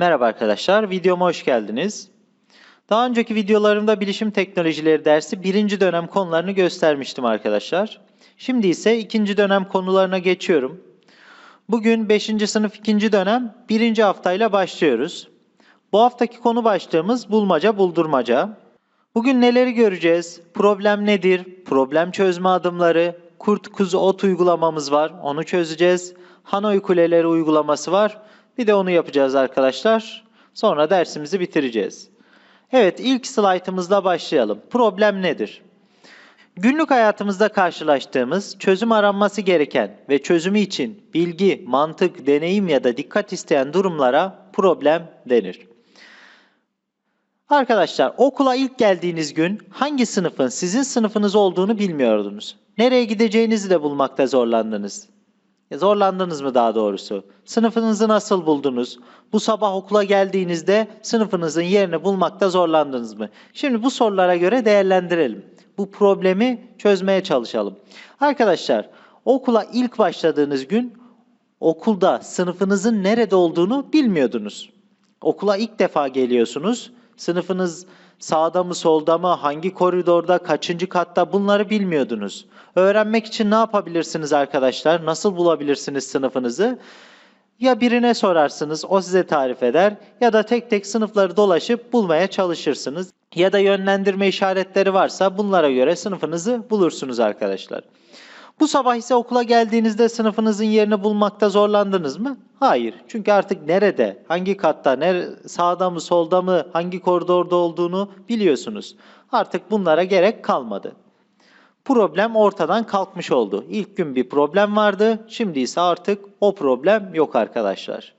Merhaba arkadaşlar, videoma hoş geldiniz. Daha önceki videolarımda bilişim teknolojileri dersi birinci dönem konularını göstermiştim arkadaşlar. Şimdi ise ikinci dönem konularına geçiyorum. Bugün 5. sınıf ikinci dönem birinci haftayla başlıyoruz. Bu haftaki konu başlığımız bulmaca buldurmaca. Bugün neleri göreceğiz? Problem nedir? Problem çözme adımları, kurt kuzu ot uygulamamız var. Onu çözeceğiz. Hanoi kuleleri uygulaması var. Bir de onu yapacağız arkadaşlar. Sonra dersimizi bitireceğiz. Evet ilk slaytımızla başlayalım. Problem nedir? Günlük hayatımızda karşılaştığımız, çözüm aranması gereken ve çözümü için bilgi, mantık, deneyim ya da dikkat isteyen durumlara problem denir. Arkadaşlar okula ilk geldiğiniz gün hangi sınıfın sizin sınıfınız olduğunu bilmiyordunuz. Nereye gideceğinizi de bulmakta zorlandınız. E, Zorlandınız mı daha doğrusu? Sınıfınızı nasıl buldunuz? Bu sabah okula geldiğinizde sınıfınızın yerini bulmakta zorlandınız mı? Şimdi bu sorulara göre değerlendirelim. Bu problemi çözmeye çalışalım. Arkadaşlar okula ilk başladığınız gün okulda sınıfınızın nerede olduğunu bilmiyordunuz. Okula ilk defa geliyorsunuz. Sınıfınız sağda mı solda mı hangi koridorda kaçıncı katta bunları bilmiyordunuz. Öğrenmek için ne yapabilirsiniz arkadaşlar? Nasıl bulabilirsiniz sınıfınızı? Ya birine sorarsınız, o size tarif eder ya da tek tek sınıfları dolaşıp bulmaya çalışırsınız. Ya da yönlendirme işaretleri varsa bunlara göre sınıfınızı bulursunuz arkadaşlar. Bu sabah ise okula geldiğinizde sınıfınızın yerini bulmakta zorlandınız mı? Hayır. Çünkü artık nerede, hangi katta, nere, sağda mı, solda mı, hangi koridorda olduğunu biliyorsunuz. Artık bunlara gerek kalmadı. Problem ortadan kalkmış oldu. İlk gün bir problem vardı, şimdi ise artık o problem yok arkadaşlar.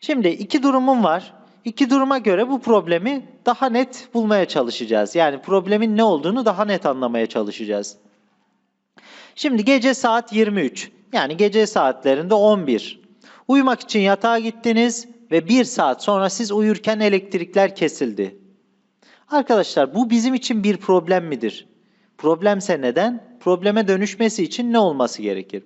Şimdi iki durumum var. İki duruma göre bu problemi daha net bulmaya çalışacağız. Yani problemin ne olduğunu daha net anlamaya çalışacağız. Şimdi gece saat 23. Yani gece saatlerinde 11. Uyumak için yatağa gittiniz ve bir saat sonra siz uyurken elektrikler kesildi. Arkadaşlar bu bizim için bir problem midir? Problemse neden? Probleme dönüşmesi için ne olması gerekir?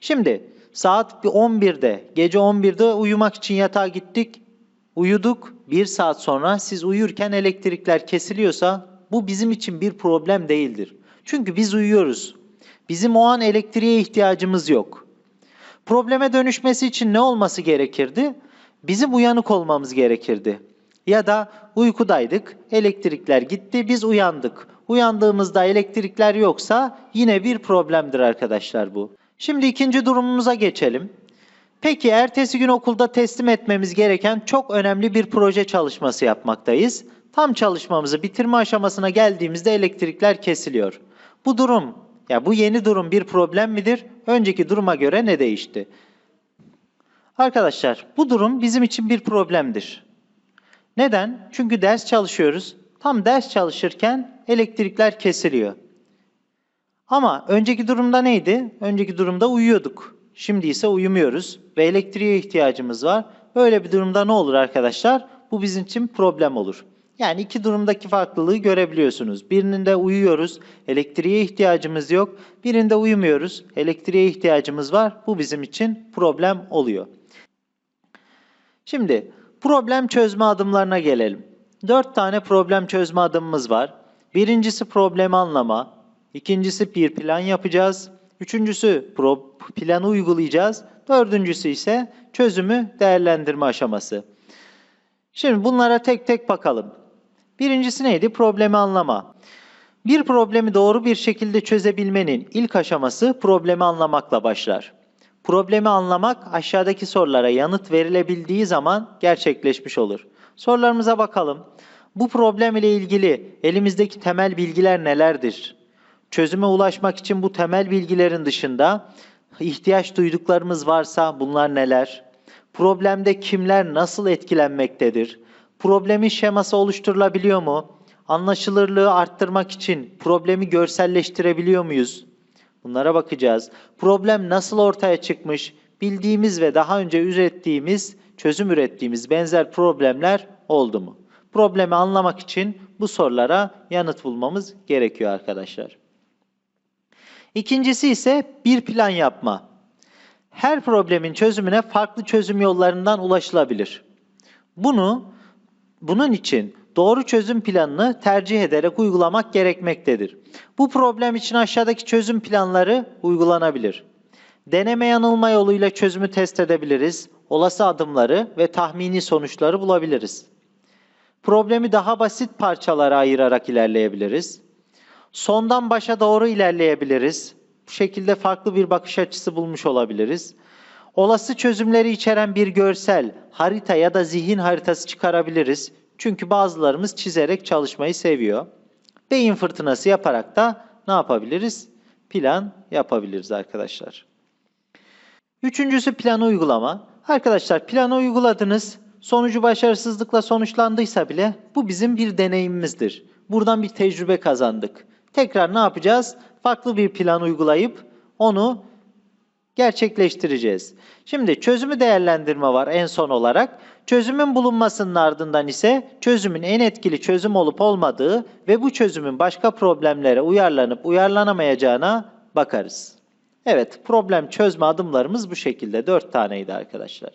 Şimdi saat bir 11'de, gece 11'de uyumak için yatağa gittik. Uyuduk. Bir saat sonra siz uyurken elektrikler kesiliyorsa bu bizim için bir problem değildir. Çünkü biz uyuyoruz. Bizim o an elektriğe ihtiyacımız yok. Probleme dönüşmesi için ne olması gerekirdi? Bizim uyanık olmamız gerekirdi. Ya da uykudaydık, elektrikler gitti, biz uyandık. Uyandığımızda elektrikler yoksa yine bir problemdir arkadaşlar bu. Şimdi ikinci durumumuza geçelim. Peki ertesi gün okulda teslim etmemiz gereken çok önemli bir proje çalışması yapmaktayız. Tam çalışmamızı bitirme aşamasına geldiğimizde elektrikler kesiliyor. Bu durum, ya bu yeni durum bir problem midir? Önceki duruma göre ne değişti? Arkadaşlar, bu durum bizim için bir problemdir. Neden? Çünkü ders çalışıyoruz. Tam ders çalışırken elektrikler kesiliyor. Ama önceki durumda neydi? Önceki durumda uyuyorduk. Şimdi ise uyumuyoruz ve elektriğe ihtiyacımız var. Böyle bir durumda ne olur arkadaşlar? Bu bizim için problem olur. Yani iki durumdaki farklılığı görebiliyorsunuz. Birinde uyuyoruz, elektriğe ihtiyacımız yok. Birinde uyumuyoruz, elektriğe ihtiyacımız var. Bu bizim için problem oluyor. Şimdi problem çözme adımlarına gelelim. Dört tane problem çözme adımımız var. Birincisi problemi anlama, ikincisi bir plan yapacağız, üçüncüsü planı uygulayacağız, dördüncüsü ise çözümü değerlendirme aşaması. Şimdi bunlara tek tek bakalım. Birincisi neydi? Problemi anlama. Bir problemi doğru bir şekilde çözebilmenin ilk aşaması problemi anlamakla başlar. Problemi anlamak aşağıdaki sorulara yanıt verilebildiği zaman gerçekleşmiş olur. Sorularımıza bakalım. Bu problem ile ilgili elimizdeki temel bilgiler nelerdir? Çözüme ulaşmak için bu temel bilgilerin dışında ihtiyaç duyduklarımız varsa bunlar neler? Problemde kimler nasıl etkilenmektedir? Problemin şeması oluşturulabiliyor mu? Anlaşılırlığı arttırmak için problemi görselleştirebiliyor muyuz? Bunlara bakacağız. Problem nasıl ortaya çıkmış? Bildiğimiz ve daha önce ürettiğimiz, çözüm ürettiğimiz benzer problemler oldu mu? Problemi anlamak için bu sorulara yanıt bulmamız gerekiyor arkadaşlar. İkincisi ise bir plan yapma. Her problemin çözümüne farklı çözüm yollarından ulaşılabilir. Bunu bunun için doğru çözüm planını tercih ederek uygulamak gerekmektedir. Bu problem için aşağıdaki çözüm planları uygulanabilir. Deneme yanılma yoluyla çözümü test edebiliriz. Olası adımları ve tahmini sonuçları bulabiliriz. Problemi daha basit parçalara ayırarak ilerleyebiliriz. Sondan başa doğru ilerleyebiliriz. Bu şekilde farklı bir bakış açısı bulmuş olabiliriz. Olası çözümleri içeren bir görsel, harita ya da zihin haritası çıkarabiliriz. Çünkü bazılarımız çizerek çalışmayı seviyor. Beyin fırtınası yaparak da ne yapabiliriz? Plan yapabiliriz arkadaşlar. Üçüncüsü planı uygulama. Arkadaşlar planı uyguladınız. Sonucu başarısızlıkla sonuçlandıysa bile bu bizim bir deneyimimizdir. Buradan bir tecrübe kazandık. Tekrar ne yapacağız? Farklı bir plan uygulayıp onu gerçekleştireceğiz. Şimdi çözümü değerlendirme var en son olarak. Çözümün bulunmasının ardından ise çözümün en etkili çözüm olup olmadığı ve bu çözümün başka problemlere uyarlanıp uyarlanamayacağına bakarız. Evet, problem çözme adımlarımız bu şekilde. Dört taneydi arkadaşlar.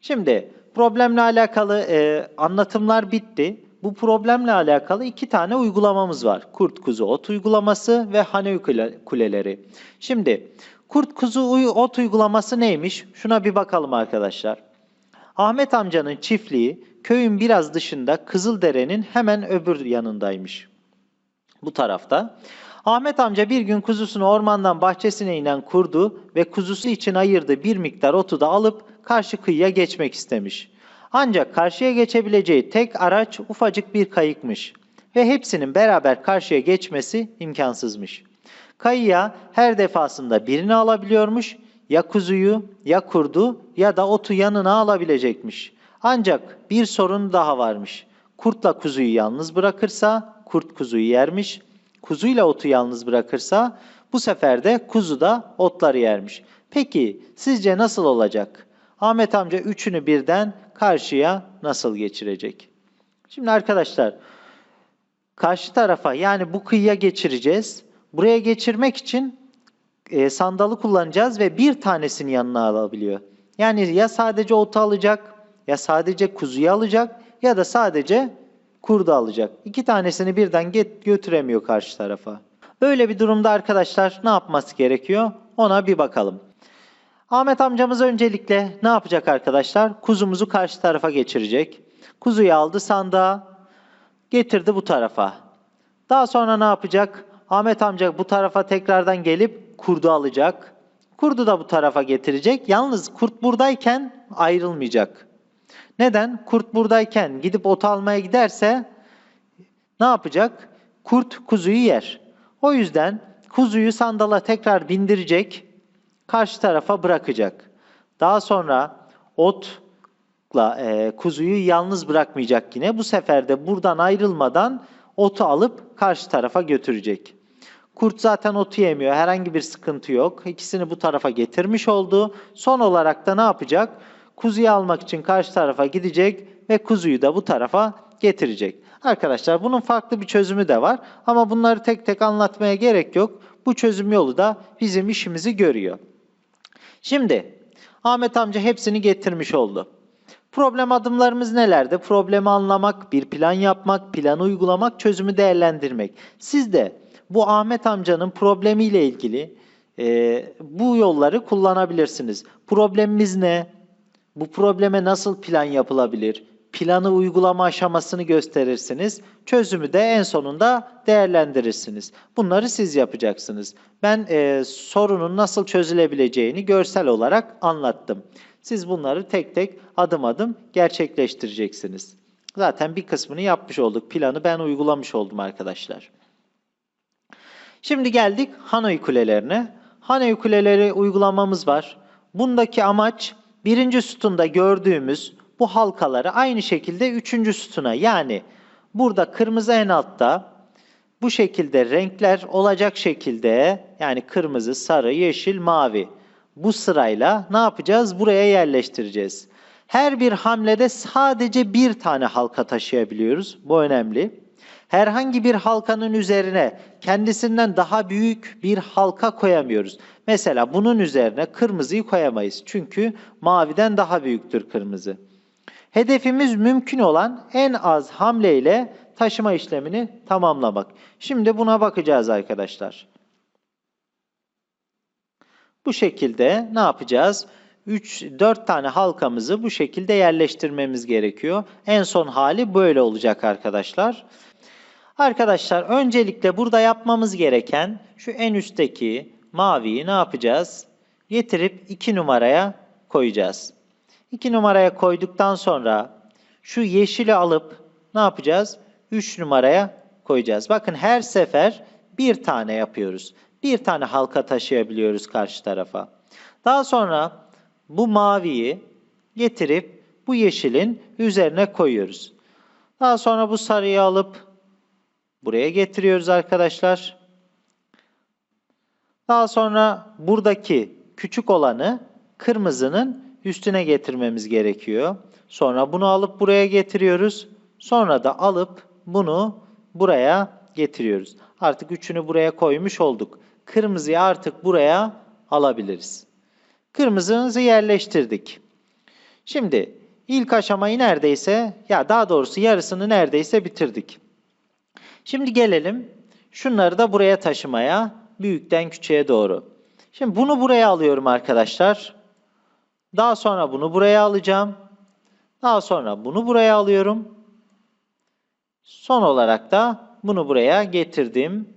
Şimdi problemle alakalı e, anlatımlar bitti. Bu problemle alakalı iki tane uygulamamız var. Kurt kuzu ot uygulaması ve hane kuleleri. Şimdi kurt kuzu ot uygulaması neymiş? Şuna bir bakalım arkadaşlar. Ahmet amcanın çiftliği köyün biraz dışında Kızıldere'nin hemen öbür yanındaymış. Bu tarafta. Ahmet amca bir gün kuzusunu ormandan bahçesine inen kurdu ve kuzusu için ayırdığı bir miktar otu da alıp karşı kıyıya geçmek istemiş. Ancak karşıya geçebileceği tek araç ufacık bir kayıkmış ve hepsinin beraber karşıya geçmesi imkansızmış. Kayıya her defasında birini alabiliyormuş, ya kuzuyu, ya kurdu ya da otu yanına alabilecekmiş. Ancak bir sorun daha varmış. Kurtla kuzuyu yalnız bırakırsa kurt kuzuyu yermiş, kuzuyla otu yalnız bırakırsa bu sefer de kuzu da otları yermiş. Peki sizce nasıl olacak? Ahmet amca üçünü birden karşıya nasıl geçirecek? Şimdi arkadaşlar karşı tarafa yani bu kıyıya geçireceğiz. Buraya geçirmek için e, sandalı kullanacağız ve bir tanesini yanına alabiliyor. Yani ya sadece otu alacak, ya sadece kuzuyu alacak ya da sadece kurdu alacak. İki tanesini birden get götüremiyor karşı tarafa. Böyle bir durumda arkadaşlar ne yapması gerekiyor? Ona bir bakalım. Ahmet amcamız öncelikle ne yapacak arkadaşlar? Kuzumuzu karşı tarafa geçirecek. Kuzuyu aldı sandığa, getirdi bu tarafa. Daha sonra ne yapacak? Ahmet amca bu tarafa tekrardan gelip kurdu alacak. Kurdu da bu tarafa getirecek. Yalnız kurt buradayken ayrılmayacak. Neden? Kurt buradayken gidip ot almaya giderse ne yapacak? Kurt kuzuyu yer. O yüzden kuzuyu sandala tekrar bindirecek karşı tarafa bırakacak. Daha sonra otla e, kuzuyu yalnız bırakmayacak yine. Bu sefer de buradan ayrılmadan otu alıp karşı tarafa götürecek. Kurt zaten otu yemiyor. Herhangi bir sıkıntı yok. İkisini bu tarafa getirmiş oldu. Son olarak da ne yapacak? Kuzuyu almak için karşı tarafa gidecek ve kuzuyu da bu tarafa getirecek. Arkadaşlar bunun farklı bir çözümü de var ama bunları tek tek anlatmaya gerek yok. Bu çözüm yolu da bizim işimizi görüyor. Şimdi Ahmet amca hepsini getirmiş oldu. Problem adımlarımız nelerdi? Problemi anlamak, bir plan yapmak, planı uygulamak, çözümü değerlendirmek. Siz de bu Ahmet amcanın problemiyle ilgili e, bu yolları kullanabilirsiniz. Problemimiz ne? Bu probleme nasıl plan yapılabilir? Planı uygulama aşamasını gösterirsiniz. Çözümü de en sonunda değerlendirirsiniz. Bunları siz yapacaksınız. Ben e, sorunun nasıl çözülebileceğini görsel olarak anlattım. Siz bunları tek tek adım adım gerçekleştireceksiniz. Zaten bir kısmını yapmış olduk. Planı ben uygulamış oldum arkadaşlar. Şimdi geldik Hanoi kulelerine. Hanoi kuleleri uygulamamız var. Bundaki amaç birinci sütunda gördüğümüz bu halkaları aynı şekilde üçüncü sütuna yani burada kırmızı en altta bu şekilde renkler olacak şekilde yani kırmızı, sarı, yeşil, mavi bu sırayla ne yapacağız? Buraya yerleştireceğiz. Her bir hamlede sadece bir tane halka taşıyabiliyoruz. Bu önemli. Herhangi bir halkanın üzerine kendisinden daha büyük bir halka koyamıyoruz. Mesela bunun üzerine kırmızıyı koyamayız. Çünkü maviden daha büyüktür kırmızı. Hedefimiz mümkün olan en az hamleyle taşıma işlemini tamamlamak. Şimdi buna bakacağız arkadaşlar. Bu şekilde ne yapacağız? 3 4 tane halkamızı bu şekilde yerleştirmemiz gerekiyor. En son hali böyle olacak arkadaşlar. Arkadaşlar öncelikle burada yapmamız gereken şu en üstteki maviyi ne yapacağız? Getirip 2 numaraya koyacağız. 2 numaraya koyduktan sonra şu yeşili alıp ne yapacağız? 3 numaraya koyacağız. Bakın her sefer bir tane yapıyoruz. Bir tane halka taşıyabiliyoruz karşı tarafa. Daha sonra bu maviyi getirip bu yeşilin üzerine koyuyoruz. Daha sonra bu sarıyı alıp buraya getiriyoruz arkadaşlar. Daha sonra buradaki küçük olanı kırmızının üstüne getirmemiz gerekiyor. Sonra bunu alıp buraya getiriyoruz. Sonra da alıp bunu buraya getiriyoruz. Artık üçünü buraya koymuş olduk. Kırmızıyı artık buraya alabiliriz. Kırmızımızı yerleştirdik. Şimdi ilk aşamayı neredeyse ya daha doğrusu yarısını neredeyse bitirdik. Şimdi gelelim şunları da buraya taşımaya büyükten küçüğe doğru. Şimdi bunu buraya alıyorum arkadaşlar. Daha sonra bunu buraya alacağım. Daha sonra bunu buraya alıyorum. Son olarak da bunu buraya getirdim.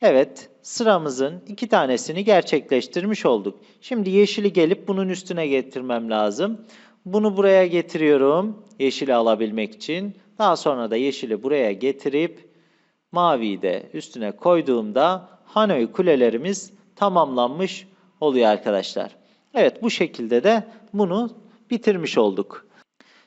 Evet, sıramızın iki tanesini gerçekleştirmiş olduk. Şimdi yeşili gelip bunun üstüne getirmem lazım. Bunu buraya getiriyorum yeşili alabilmek için. Daha sonra da yeşili buraya getirip maviyi de üstüne koyduğumda Hanoi kulelerimiz tamamlanmış oluyor arkadaşlar. Evet bu şekilde de bunu bitirmiş olduk.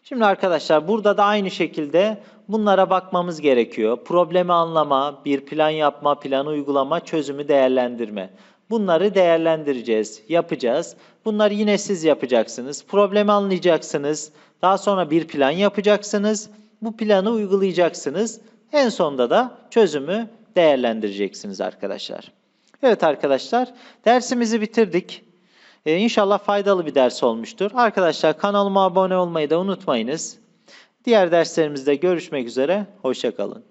Şimdi arkadaşlar burada da aynı şekilde bunlara bakmamız gerekiyor. Problemi anlama, bir plan yapma, planı uygulama, çözümü değerlendirme. Bunları değerlendireceğiz, yapacağız. Bunları yine siz yapacaksınız. Problemi anlayacaksınız. Daha sonra bir plan yapacaksınız. Bu planı uygulayacaksınız. En sonunda da çözümü değerlendireceksiniz arkadaşlar. Evet arkadaşlar, dersimizi bitirdik. Ee, inşallah faydalı bir ders olmuştur. Arkadaşlar kanalıma abone olmayı da unutmayınız. Diğer derslerimizde görüşmek üzere. Hoşçakalın.